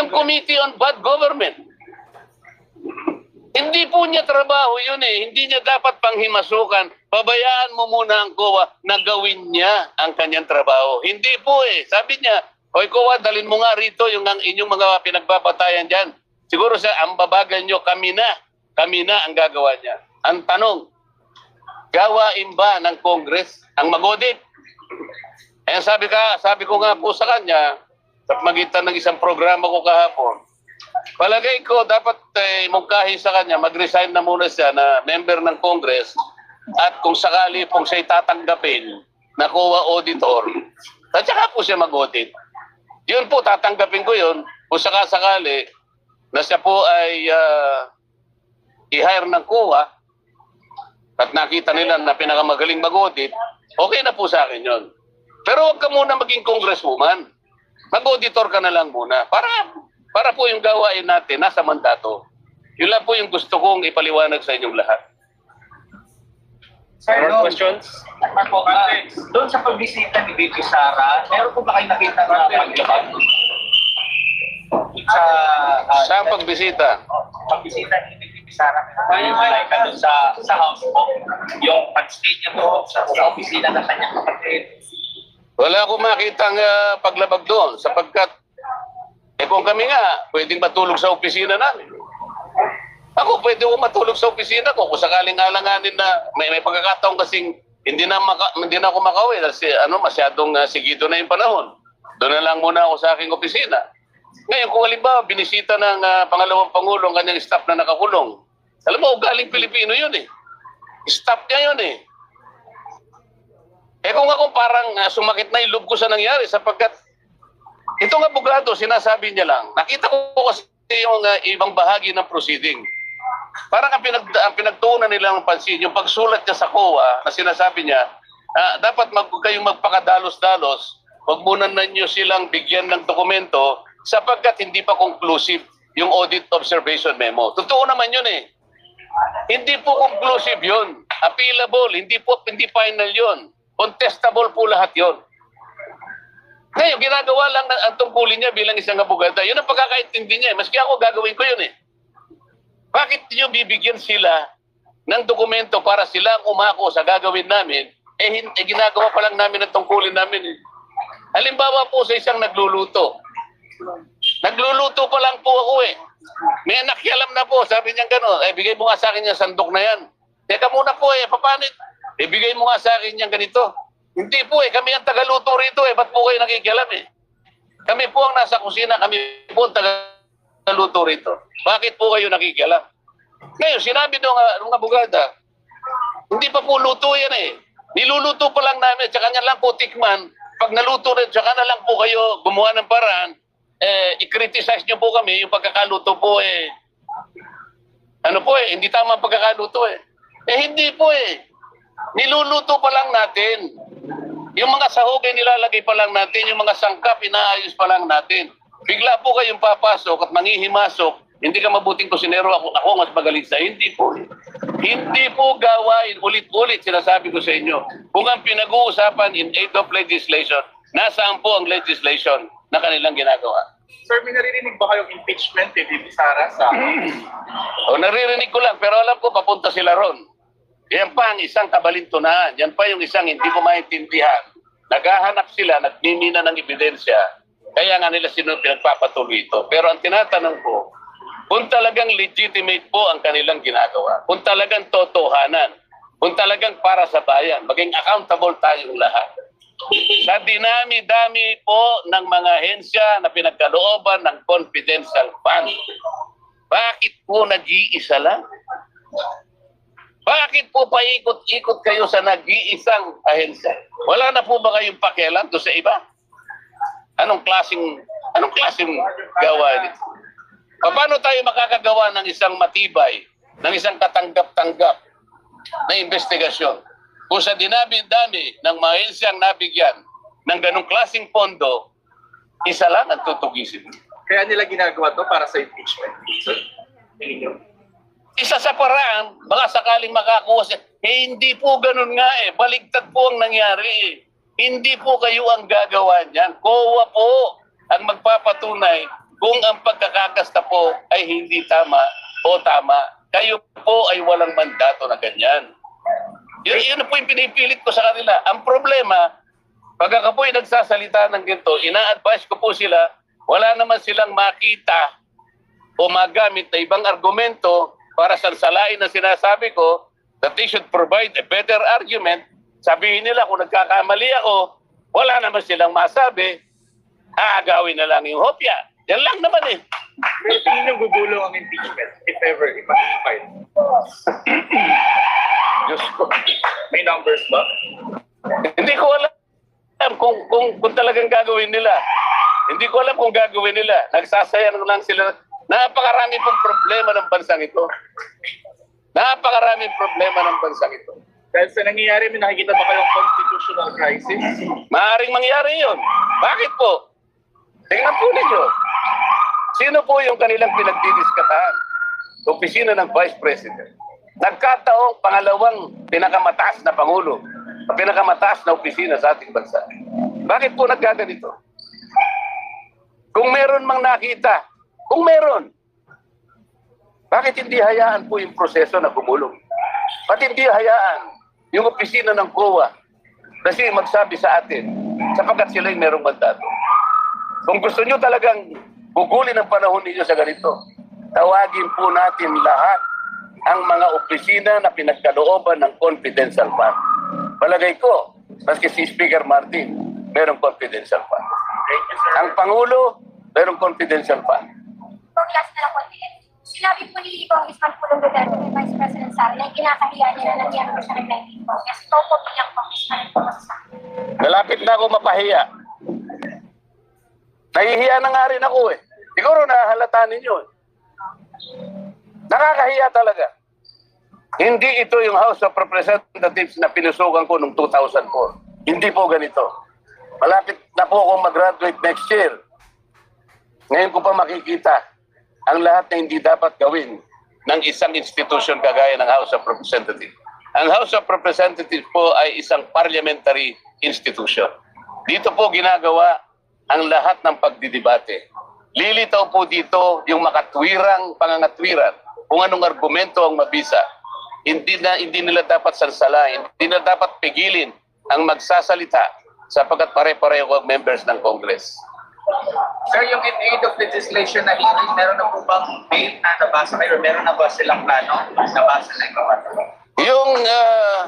Yung Committee on Bad Government. Hindi po niya trabaho yun eh. Hindi niya dapat panghimasukan. Pabayaan mo muna ang COA na gawin niya ang kanyang trabaho. Hindi po eh. Sabi niya, Hoy COA, dalin mo nga rito yung ang inyong mga pinagbabatayan dyan. Siguro sa ang babagan nyo, kami na. Kami na ang gagawa niya. Ang tanong, gawain ba ng Congress ang magodit? Eh sabi ka, sabi ko nga po sa kanya, sa magitan ng isang programa ko kahapon, palagay ko dapat eh, mungkahi sa kanya, mag-resign na muna siya na member ng Congress at kung sakali pong siya'y tatanggapin na COA auditor, at saka po siya mag-audit. Yun po, tatanggapin ko yun kung sakasakali na siya po ay ah, i-hire ng COA at nakita nila na pinakamagaling mag-audit, okay na po sa akin yun. Pero huwag ka muna maging congresswoman. Mag-auditor ka na lang muna para para po yung gawain natin nasa mandato. Yun lang po yung gusto kong ipaliwanag sa inyong lahat. Sir, More questions? Marco, ah, doon sa pagbisita ni Bibi Sara, meron po ba kayo nakita na paglabag? Sa ah, Sa pagbisita, pagbisita ni Bibi Sara, may malay ka doon sa, sa house mo, yung pag-stay niya doon sa, sa opisina ng kanyang kapatid. Wala akong makitang ah, paglabag doon sapagkat eh kung kami nga, pwedeng matulog sa opisina namin. Ako, pwede ko matulog sa opisina ko kung sakaling alanganin na may, may pagkakataon kasing hindi na, maka, hindi na ako makauwi kasi ano, masyadong uh, sigido na yung panahon. Doon na lang muna ako sa aking opisina. Ngayon, kung halimbawa, binisita ng ah, pangalawang Pangulo ang kanyang staff na nakakulong, alam mo, galing Pilipino yun eh. Staff niya yun eh. Eh kung ako parang ah, sumakit na yung loob ko sa nangyari sapagkat itong abogado, sinasabi niya lang, nakita ko kasi yung ah, ibang bahagi ng proceeding. Parang ang, pinag, ang pinagtuunan nila ng pansin, yung pagsulat niya sa COA na sinasabi niya, ah, dapat mag, kayong magpakadalos-dalos, huwag muna ninyo silang bigyan ng dokumento sapagkat hindi pa conclusive yung audit observation memo. Totoo naman yun eh. Hindi po conclusive yun. Appealable, hindi po hindi final yun. Contestable po lahat yun. Ngayon, ginagawa lang ang tungkulin niya bilang isang abogada. Yun ang pagkakaintindi niya. eh. Maski ako gagawin ko yun eh. Bakit niyo bibigyan sila ng dokumento para sila ang umako sa gagawin namin, eh, eh ginagawa pa lang namin ang tungkulin namin eh. Halimbawa po sa isang nagluluto. Nagluluto pa lang po ako eh. May nakialam na po, sabi niya gano'n, eh bigay mo nga sa akin yung sandok na yan. Teka muna po eh, papanit? Eh bigay mo nga sa akin yung ganito. Hindi po eh, kami ang tagaluto rito eh, ba't po kayo nakikialam eh? Kami po ang nasa kusina, kami po ang tagaluto rito. Bakit po kayo nakikialam? Ngayon, sinabi nung, uh, nung abogada, hindi pa po luto yan eh. Niluluto pa lang namin, tsaka niya lang po tikman. Pag naluto rin, tsaka na lang po kayo gumawa ng paraan, eh, i-criticize niyo po kami, yung pagkakaluto po eh, ano po eh, hindi tama ang pagkakaluto eh. Eh, hindi po eh. Niluluto pa lang natin. Yung mga sahog ay nilalagay pa lang natin, yung mga sangkap inaayos pa lang natin. Bigla po kayong papasok at manghihimasok, hindi ka mabuting kusinero, ako, ako mas magaling sa hindi po. Hindi po gawain, ulit-ulit sinasabi ko sa inyo. Kung ang pinag-uusapan in aid of legislation, nasaan po ang legislation na kanilang ginagawa? Sir, may naririnig ba kayong impeachment kay Bibi Sara sa... O naririnig ko lang, pero alam ko papunta sila ron. Yan pa ang isang kabalintunahan. Yan pa yung isang hindi ko maintindihan. Naghahanap sila, nagmimina ng ebidensya. Kaya nga nila sino pinagpapatuloy ito. Pero ang tinatanong ko, kung talagang legitimate po ang kanilang ginagawa, kung talagang totohanan, kung talagang para sa bayan, maging accountable tayong lahat. Sa dinami-dami po ng mga hensya na pinagkalooban ng confidential fund, bakit po nag-iisa lang? Bakit po paikot-ikot kayo sa nag-iisang ahensya? Wala na po ba kayong pakialam doon sa iba? Anong klaseng anong klaseng gawa nito? Paano tayo makakagawa ng isang matibay, ng isang katanggap-tanggap na investigasyon? Kung sa dinami-dami ng mga ahensyang nabigyan ng ganong klaseng pondo, isa lang ang tutugisin. Kaya nila ginagawa to para sa impeachment. Niyo? Isa sa paraan, baka sakaling makakuha siya. Eh, hindi po ganun nga eh. Baligtad po ang nangyari eh. Hindi po kayo ang gagawa niyan. COA po ang magpapatunay kung ang pagkakakasta po ay hindi tama o tama. Kayo po ay walang mandato na ganyan. Yun, yun po yung pinipilit ko sa kanila. Ang problema, pag ako po ay nagsasalita ng ganito, ina-advise ko po sila, wala naman silang makita o magamit na ibang argumento para sansalain na sinasabi ko that they should provide a better argument. Sabihin nila kung nagkakamali ako, wala naman silang masabi, aagawin na lang yung hopya. Yan lang naman eh. Pero tingin niyo gugulong ang impeachment, if ever, if mag-file. Diyos ko. May numbers ba? Hindi ko alam kung, kung, kung talagang gagawin nila. Hindi ko alam kung gagawin nila. Nagsasayang lang sila. Napakarami pong problema ng bansang ito. Napakaraming problema ng bansang ito. Dahil sa nangyayari, may nakikita ba kayong constitutional crisis? Maaring mangyari yun. Bakit po? Tingnan po ninyo. Sino po yung kanilang pinagdidiskatahan? Opisina ng Vice President. Nagkataong pangalawang pinakamataas na Pangulo. Pinakamataas na opisina sa ating bansa. Bakit po nagkaganito? Kung meron mang nakita, kung meron, bakit hindi hayaan po yung proseso na gumulong? Bakit hindi hayaan yung opisina ng COA kasi magsabi sa atin sapagkat sila'y merong mandato. Kung gusto nyo talagang bugulin ang panahon ninyo sa ganito, tawagin po natin lahat ang mga opisina na pinagkalooban ng confidential fund. Palagay ko, maski si Speaker Martin, merong confidential fund. Ang Pangulo, merong confidential fund. Last na lang po, sinabi po ni Congressman Pulong Duterte, ni Vice President Sara, na kinakahiya niya na nangyari po siya ng 19 po. Kasi ito po bilang Congressman po sa Nalapit na ako mapahiya. Nahihiya na nga rin ako eh. Siguro nahalata ninyo eh. Nakakahiya talaga. Hindi ito yung House of Representatives na pinusukan ko noong 2004. Hindi po ganito. Malapit na po ako mag-graduate next year. Ngayon ko pa makikita ang lahat na hindi dapat gawin ng isang institution kagaya ng House of Representatives. Ang House of Representatives po ay isang parliamentary institution. Dito po ginagawa ang lahat ng pagdidibate. Lilitaw po dito yung makatwirang pangangatwiran kung anong argumento ang mabisa. Hindi na hindi nila dapat sansalain, hindi nila dapat pigilin ang magsasalita sapagkat pare-pareho ang members ng Congress. Sir, yung in aid of legislation na hearing, meron na po bang bill na nabasa kayo? Meron na ba silang plano? Nabasa na ikaw? Yung ah,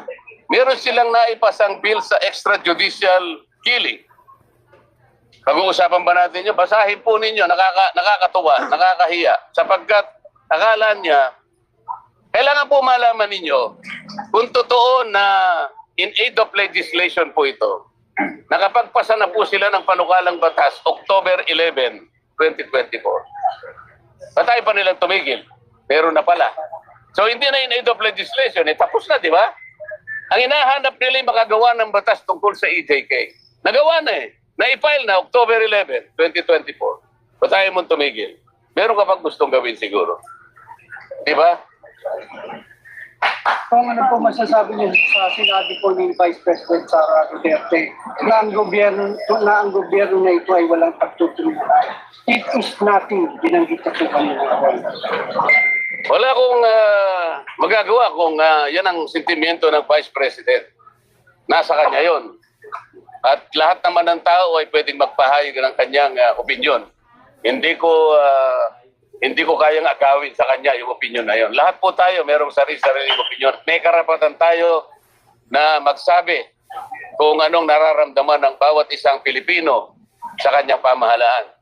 meron silang naipasang bill sa extrajudicial killing. Pag-uusapan ba natin yun? Basahin po ninyo, nakaka, nakakatuwa, nakakahiya. Sapagkat akala niya, kailangan po malaman ninyo kung totoo na in aid of legislation po ito, nakapagpasa na po sila ng panukalang batas October 11, 2024. Patay pa nilang tumigil. Meron na pala. So hindi na in aid of legislation, eh, tapos na, di ba? Ang hinahanap nila yung makagawa ng batas tungkol sa EJK. Nagawa na eh. Na-file na October 11, 2024. Patay mo tumigil. Meron ka pang gustong gawin siguro. Di ba? Kung ano po masasabi niyo sa sinabi po ni Vice President Sara Duterte na ang gobyerno, na ang gobyerno na ito ay walang pagtutuloy. It is nothing, binanggit na po kanina. Wala akong ah, magagawa kung ah, yan ang sentimiento ng Vice President. Nasa kanya yon. At lahat naman ng tao ay pwedeng magpahayag ng kanyang ah, opinion. Hindi ko ah, hindi ko kayang agawin sa kanya yung opinion na yon. Lahat po tayo merong sarili-sariling opinion. May karapatan tayo na magsabi kung anong nararamdaman ng bawat isang Pilipino sa kanyang pamahalaan.